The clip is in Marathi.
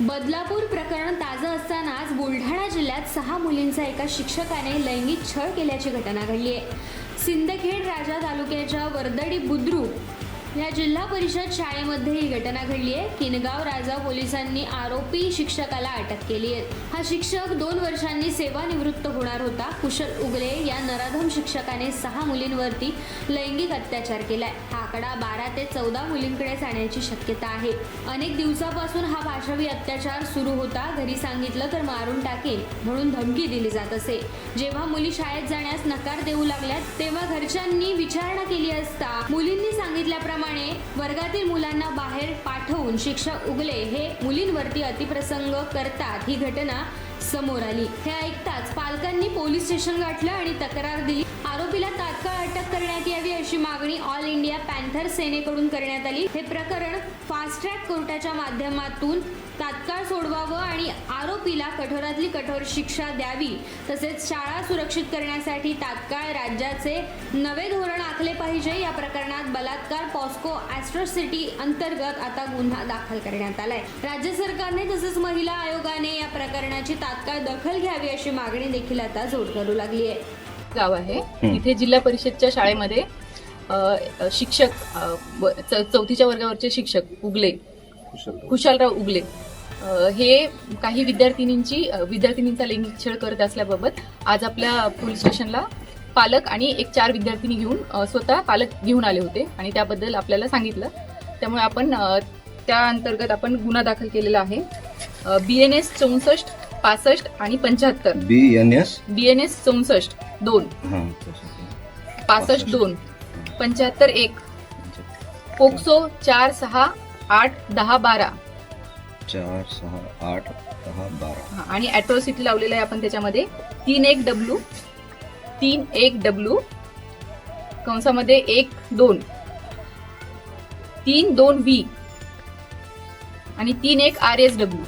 बदलापूर प्रकरण ताजं असतानाच बुलढाणा जिल्ह्यात सहा मुलींचा एका शिक्षकाने लैंगिक छळ केल्याची घटना घडली आहे. सिंदखेड राजा तालुक्याच्या वर्दडी बुद्रुक या जिल्हा परिषद शाळेमध्ये ही घटना घडली आहे. किनगाव राजा पोलिसांनी आरोपी शिक्षकाला अटक केली आहे. हा शिक्षक दोन वर्षांनी सेवानिवृत्त होणार होता. कुशल उगले या नराधम शिक्षकाने सहा मुलींवरती लैंगिक अत्याचार केलाय. हा आकडा बारा ते चौदा मुलींकडे जाण्याची शक्यता आहे. अनेक दिवसापासून हा भाषावी अत्याचार सुरू होता. घरी सांगितलं तर मारून टाकेल म्हणून धमकी दिली जात असे. जेव्हा मुली शाळेत जाण्यास नकार देऊ लागल्यात तेव्हा घरच्यांनी विचारणा केली असता मुलींनी सांगितल्याप्रमाणे वर्गातील मुलांना बाहेर पाठवून शिक्षक उगले हे मुलींवरती अतिप्रसंग करतात ही घटना समोर आली. हे ऐकताच पालकांनी पोलीस स्टेशन गाठलं आणि तक्रार दिली. आरोपीला तात्काळ अटक करण्यात यावी अशी मागणी ऑल इंडिया पॅन्थर सेनेकडून करण्यात आली. हे प्रकरण फास्ट ट्रॅक कोर्टाच्या माध्यमातून तात्काळ सोडवावं आणि आरोपीला कठोरातली कठोर शिक्षा द्यावी तसेच शाळा सुरक्षित करण्यासाठी तात्काळ राज्याचे नवे धोरण आखले पाहिजे. या प्रकरणात बलात्कार पॉस्को ॲस्ट्रोसिटी अंतर्गत आता गुन्हा दाखल करण्यात आलाय. राज्य सरकारने तसेच महिला आयोगाने या प्रकरणाची तात्काळ दखल घ्यावी अशी मागणी देखील आता जोर करू लागली आहे. गाव आहे. तिथे जिल्हा परिषदच्या शाळेमध्ये अ, शिक्षक अ, व- च- चौथीच्या वर्गावरचे शिक्षक उगले. खुशालराव उगले. अ, हे काही विद्यार्थिनींची अ, विद्यार्थिनींचा लैंगिक छळ करत असल्याबाबत आज आपल्या पोलीस स्टेशनला पालक आणि एक चार विद्यार्थिनी घेऊन अ, स्वतः पालक घेऊन आले होते आणि त्याबद्दल आपल्याला सांगितलं. त्यामुळे आपण अ, त्या अंतर्गत आपण गुन्हा दाखल केलेला आहे. बी एन एस चौसष्ट पासष्ट आणि पंच्याहत्तर. B N S B N S चौसष्ट दोन. हां पासष्ट दोन. पंच्याहत्तर एक. पोक्सो चार सहा आठ दहा बारा. चार सहा आठ दहा बारा. हा, आणि अॅट्रॉसिटी लावलेलं आहे आपण त्याच्यामध्ये. तीन एक डब्ल्यू तीन एक डब्ल्यू कंसामध्ये एक दोन. तीन दोन व्ही आणि तीन एक आर एस डब्ल्यू